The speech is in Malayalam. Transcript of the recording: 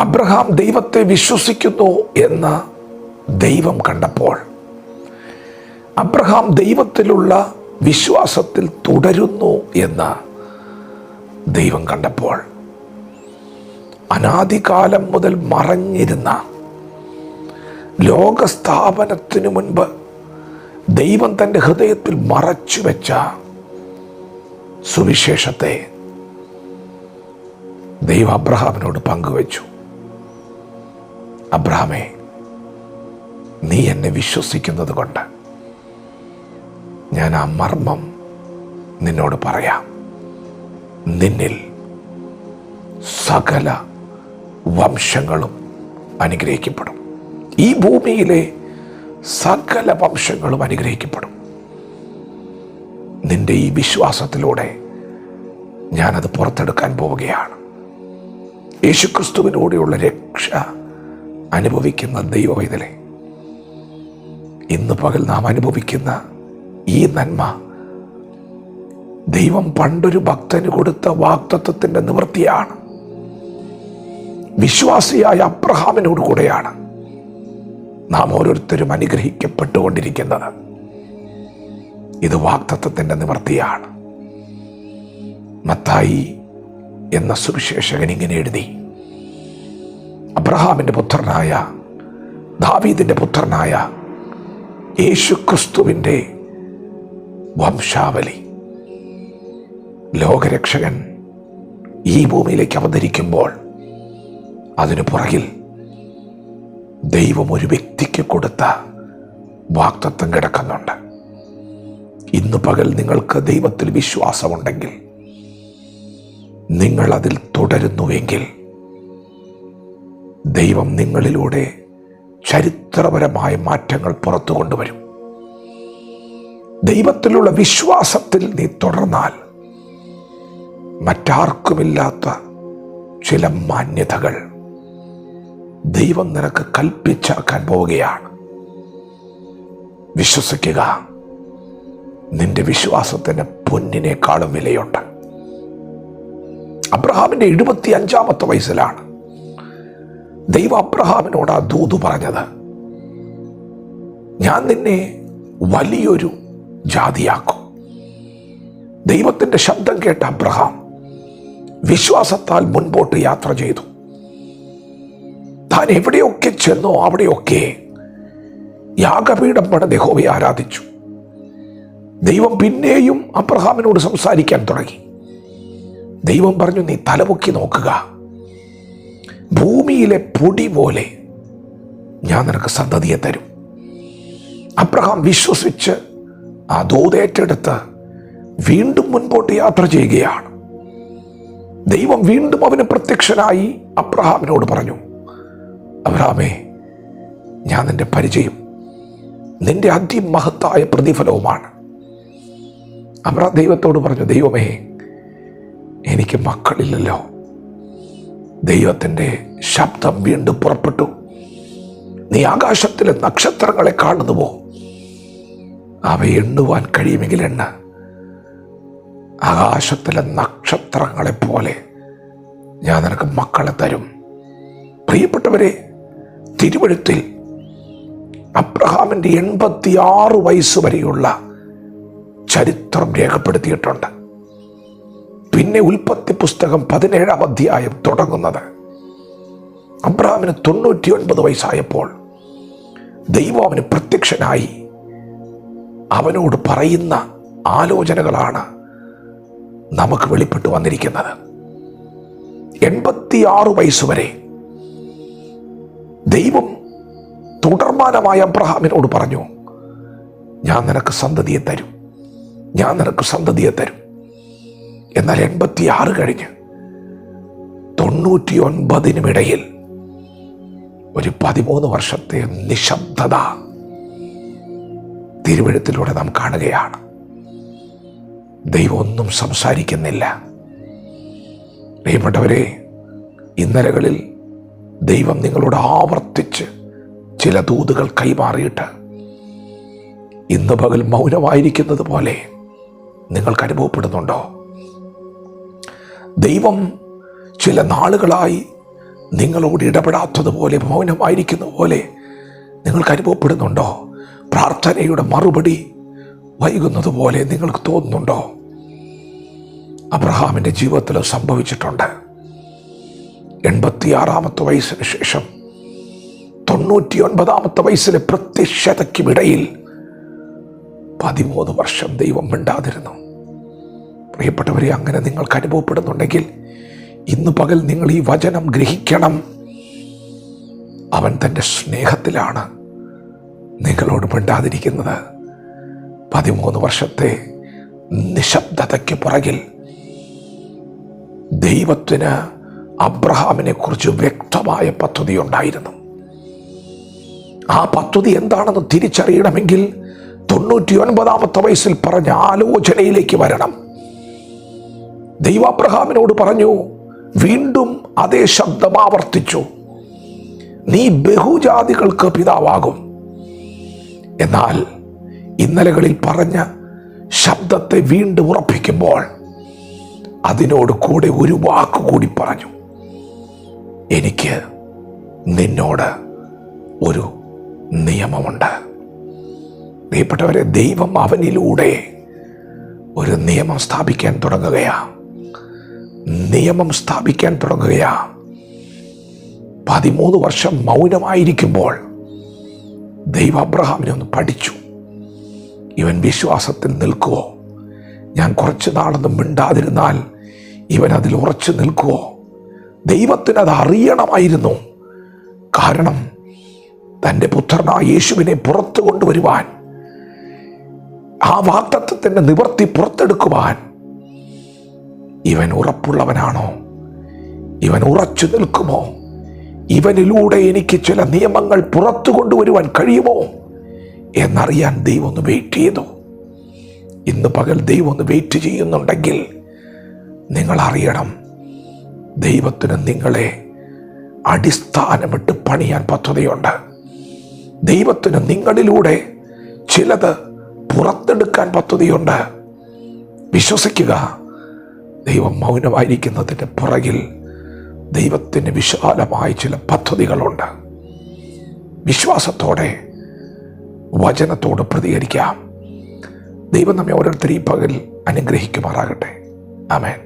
അബ്രഹാം ദൈവത്തെ വിശ്വസിക്കുന്നു എന്ന് ദൈവം കണ്ടപ്പോൾ അബ്രഹാം ദൈവത്തിലുള്ള വിശ്വാസത്തിൽ തുടരുന്നു എന്ന് ദൈവം കണ്ടപ്പോൾ അനാദികാലം മുതൽ മറഞ്ഞിരുന്ന ലോകസ്ഥാപനത്തിനു മുൻപ് ദൈവം തന്റെ ഹൃദയത്തിൽ മറച്ചു വെച്ച സുവിശേഷത്തെ ദൈവം അബ്രഹാമിനോട് പങ്കുവച്ചു. അബ്രഹാമേ നീ എന്നെ വിശ്വസിക്കുന്നത് കൊണ്ട് ഞാൻ ആ മർമ്മം നിന്നോട് പറയാം. നിന്നിൽ സകല വംശങ്ങളും അനുഗ്രഹിക്കപ്പെടും. ഈ ഭൂമിയിലെ സകല വംശങ്ങളും അനുഗ്രഹിക്കപ്പെടും. നിന്റെ ഈ വിശ്വാസത്തിലൂടെ ഞാനത് പുറത്തെടുക്കാൻ പോവുകയാണ്. യേശുക്രിസ്തുവിനോടെയുള്ള രക്ഷ അനുഭവിക്കുന്ന ദൈവവൈതലെ ഇന്ന് പകൽ നാം അനുഭവിക്കുന്ന ഈ നന്മ ദൈവം പണ്ടൊരു ഭക്തന് കൊടുത്ത വാക്തത്വത്തിന്റെ നിവൃത്തിയാണ്. വിശ്വാസിയായ അബ്രഹാമിനോട് കൂടെയാണ് നാം ഓരോരുത്തരും അനുഗ്രഹിക്കപ്പെട്ടുകൊണ്ടിരിക്കുന്നത്. ഇത് വാക്തത്വത്തിന്റെ നിവൃത്തിയാണ്. മത്തായി എന്ന സുവിശേഷകൻ ഇങ്ങനെ എഴുതി അബ്രഹാമിന്റെ പുത്രനായ ദാവീദിന്റെ പുത്രനായ യേശുക്രിസ്തുവിന്റെ വംശാവലി. ലോകരക്ഷകൻ ഈ ഭൂമിയിലേക്ക് അവതരിക്കുമ്പോൾ അതിനു പുറകിൽ ദൈവം ഒരു വ്യക്തിക്ക് കൊടുത്ത വാക്തത്വം കിടക്കുന്നുണ്ട്. ഇന്ന് പകൽ നിങ്ങൾക്ക് ദൈവത്തിൽ വിശ്വാസമുണ്ടെങ്കിൽ നിങ്ങൾ അതിൽ തുടരുന്നുവെങ്കിൽ ദൈവം നിങ്ങളിലൂടെ ചരിത്രപരമായ മാറ്റങ്ങൾ പുറത്തു കൊണ്ടുവരും. ദൈവത്തിലുള്ള വിശ്വാസത്തിൽ നീ തുടർന്നാൽ മറ്റാർക്കുമില്ലാത്ത ചില മാന്യതകൾ ദൈവം നിനക്ക് കൽപ്പിച്ചാക്കാൻ പോവുകയാണ്. വിശ്വസിക്കുക നിന്റെ വിശ്വാസത്തിന് പൊന്നിനേക്കാളും വിലയുണ്ട്. അബ്രഹാമിന്റെ എഴുപത്തി അഞ്ചാമത്തെ വയസ്സിലാണ്. ദൈവം അബ്രഹാമിനോട് ആ ദൂത് പറഞ്ഞത് ഞാൻ നിന്നെ വലിയൊരു ജാതിയാക്കും. ദൈവത്തിന്റെ ശബ്ദം കേട്ട അബ്രഹാം വിശ്വാസത്താൽ മുൻപോട്ട് യാത്ര ചെയ്തു. താൻ എവിടെയൊക്കെ ചെന്നോ അവിടെയൊക്കെ യാഗപീഠം പണ യഹോവയെ ആരാധിച്ചു. ദൈവം പിന്നെയും അബ്രഹാമിനോട് സംസാരിക്കാൻ തുടങ്ങി. ദൈവം പറഞ്ഞു നീ തലപൊക്കി നോക്കുക. ഭൂമിയിലെ പൊടി പോലെ ഞാൻ നിനക്ക് സന്തതിയെ തരും. അബ്രഹാം വിശ്വസിച്ച് ആ ദൂതേറ്റെടുത്ത് വീണ്ടും മുൻപോട്ട് യാത്ര ചെയ്യുകയാണ്. ദൈവം വീണ്ടും അവന് പ്രത്യക്ഷനായി അബ്രഹാമിനോട് പറഞ്ഞു അബ്രഹാമേ ഞാൻ നിന്റെ പരിചയം നിന്റെ അതിമഹത്തായ പ്രതിഫലവുമാണ്. അബ്രഹാം ദൈവത്തോട് പറഞ്ഞു ദൈവമേ എനിക്ക് മക്കളില്ലല്ലോ. ദൈവത്തിന്റെ ശബ്ദം വീണ്ടും പുറപ്പെട്ടു. നീ ആകാശത്തിലെ നക്ഷത്രങ്ങളെ കാണുന്നുവോ? അവ എണ്ണുവാൻ കഴിയുമെങ്കിൽ എണ്ണ. ആകാശത്തിലെ നക്ഷത്രങ്ങളെ പോലെ ഞാൻ നിനക്ക് മക്കളെ തരും. പ്രിയപ്പെട്ടവരെ തിരുവഴുത്തിൽ അബ്രഹാമിന്റെ എൺപത്തിയാറ് വയസ്സ് വരെയുള്ള ചരിത്രം രേഖപ്പെടുത്തിയിട്ടുണ്ട്. പിന്നെ ഉൽപ്പത്തി പുസ്തകം പതിനേഴാം അധ്യായം തുടങ്ങുന്നത്. അബ്രഹാമിന് തൊണ്ണൂറ്റി ഒൻപത് വയസ്സായപ്പോൾ ദൈവം അവന് പ്രത്യക്ഷനായി അവനോട് പറയുന്ന ആലോചനകളാണ് നമുക്ക് വെളിപ്പെട്ടു വന്നിരിക്കുന്നത്. എൺപത്തിയാറ് വയസ്സുവരെ ദൈവം തുടർമാനമായ അബ്രഹാമിനോട് പറഞ്ഞു ഞാൻ നിനക്ക് സന്തതിയെ തരും. ഞാൻ നിനക്ക് സന്തതിയെ തരും. എന്നാൽ എൺപത്തിയാറ് കഴിഞ്ഞ് തൊണ്ണൂറ്റി ഒൻപതിനുമിടയിൽ ഒരു പതിമൂന്ന് വർഷത്തെ നിശബ്ദത തിരുവഴുത്തിലൂടെ നാം കാണുകയാണ്. ദൈവം ഒന്നും സംസാരിക്കുന്നില്ല. പ്രിയപ്പെട്ടവരെ ഇന്നലകളിൽ ദൈവം നിങ്ങളോട് ആവർത്തിച്ച് ചില ദൂതുകൾ കൈമാറിയിട്ട് ഇന്ന് പകൽ മൗനമായിരിക്കുന്നത് പോലെ നിങ്ങൾക്ക് അനുഭവപ്പെടുന്നുണ്ടോ ദൈവം ചില നാളുകളായി നിങ്ങളോട് ഇടപെടാത്തതുപോലെ മൗനമായിരിക്കുന്ന പോലെ നിങ്ങൾക്ക് അനുഭവപ്പെടുന്നുണ്ടോ? പ്രാർത്ഥനയുടെ മറുപടി വൈകുന്നത് പോലെ നിങ്ങൾക്ക് തോന്നുന്നുണ്ടോ? അബ്രഹാമിന്റെ ജീവിതത്തിൽ സംഭവിച്ചിട്ടുണ്ട്. എൺപത്തിയാറാമത്തെ വയസ്സിന് ശേഷം തൊണ്ണൂറ്റി ഒൻപതാമത്തെ വയസ്സിലെ പ്രത്യക്ഷതയ്ക്കുമിടയിൽ പതിമൂന്ന് വർഷം ദൈവം മിണ്ടാതിരുന്നു. പ്രിയപ്പെട്ടവരെ അങ്ങനെ നിങ്ങൾക്ക് അനുഭവപ്പെടുന്നുണ്ടെങ്കിൽ ഇന്ന് പകൽ നിങ്ങൾ ഈ വചനം ഗ്രഹിക്കണം. അവൻ തന്റെ സ്നേഹത്തിലാണ് നിങ്ങളോട് മിണ്ടാതിരിക്കുന്നത്. പതിമൂന്ന് വർഷത്തെ നിശബ്ദതയ്ക്ക് പുറകിൽ ദൈവത്തിന് അബ്രഹാമിനെ കുറിച്ച് വ്യക്തമായ പദ്ധതി ഉണ്ടായിരുന്നു. ആ പദ്ധതി എന്താണെന്ന് തിരിച്ചറിയണമെങ്കിൽ തൊണ്ണൂറ്റി ഒൻപതാമത്തെ വയസ്സിൽ പറഞ്ഞ ആലോചനയിലേക്ക് വരണം. ദൈവ അബ്രഹാമിനോട് പറഞ്ഞു വീണ്ടും അതേ ശബ്ദം ആവർത്തിച്ചു. നീ ബഹുജാതികൾക്ക് പിതാവാകും. എന്നാൽ ഇന്നലകളിൽ പറഞ്ഞ ശബ്ദത്തെ വീണ്ടും ഉറപ്പിക്കുമ്പോൾ അതിനോട് കൂടെ ഒരു വാക്ക് കൂടി പറഞ്ഞു. എനിക്ക് നിന്നോട് ഒരു നിയമമുണ്ട്. പ്രിയപ്പെട്ടവരെ ദൈവം അവനിലൂടെ ഒരു നിയമം സ്ഥാപിക്കാൻ തുടങ്ങുകയാ നിയമം സ്ഥാപിക്കാൻ തുടങ്ങുകയാ. പതിമൂന്ന് വർഷം മൗനമായിരിക്കുമ്പോൾ ദൈവ അബ്രഹാമിനെ ഒന്ന് പഠിച്ചു. ഇവൻ വിശ്വാസത്തിൽ നിൽക്കുവോ? ഞാൻ കുറച്ച് നാളൊന്നും മിണ്ടാതിരുന്നാൽ ഇവൻ അതിൽ ഉറച്ചു നിൽക്കുവോ? ദൈവത്തിന് അത് അറിയണമായിരുന്നു. കാരണം തന്റെ പുത്രനായ യേശുവിനെ പുറത്തു കൊണ്ടുവരുവാൻ ആ വാക്തത്വത്തിന്റെ നിവർത്തി പുറത്തെടുക്കുവാൻ ഇവൻ ഉറപ്പുള്ളവനാണോ? ഇവൻ ഉറച്ചു നിൽക്കുമോ? ഇവനിലൂടെ എനിക്ക് ചില നിയമങ്ങൾ പുറത്തു കൊണ്ടുവരുവാൻ കഴിയുമോ? എന്നറിയാൻ ദൈവം ഒന്ന് വെയിറ്റ് ചെയ്തു. ഇന്ന് പകൽ ദൈവം ഒന്ന് വെയിറ്റ് ചെയ്യുന്നുണ്ടെങ്കിൽ നിങ്ങൾ അറിയണം ദൈവത്തിന് നിങ്ങളെ അടിസ്ഥാനമിട്ട് പണിയാൻ പദ്ധതിയുണ്ട്. ദൈവത്തിന് നിങ്ങളിലൂടെ ചിലത് പുറത്തെടുക്കാൻ പദ്ധതിയുണ്ട്. വിശ്വസിക്കുക. ദൈവം മൗനമായിരിക്കുന്നതിന്റെ പുറകിൽ ദൈവത്തിന് വിശാലമായ ചില പദ്ധതികളുണ്ട്. വിശ്വാസത്തോടെ വചനത്തോട് പ്രതികരിക്കാം. ദൈവം നമ്മെ ഓരോരുത്തരെയും പകൽ അനുഗ്രഹിക്കുമാറാകട്ടെ. ആമേൻ.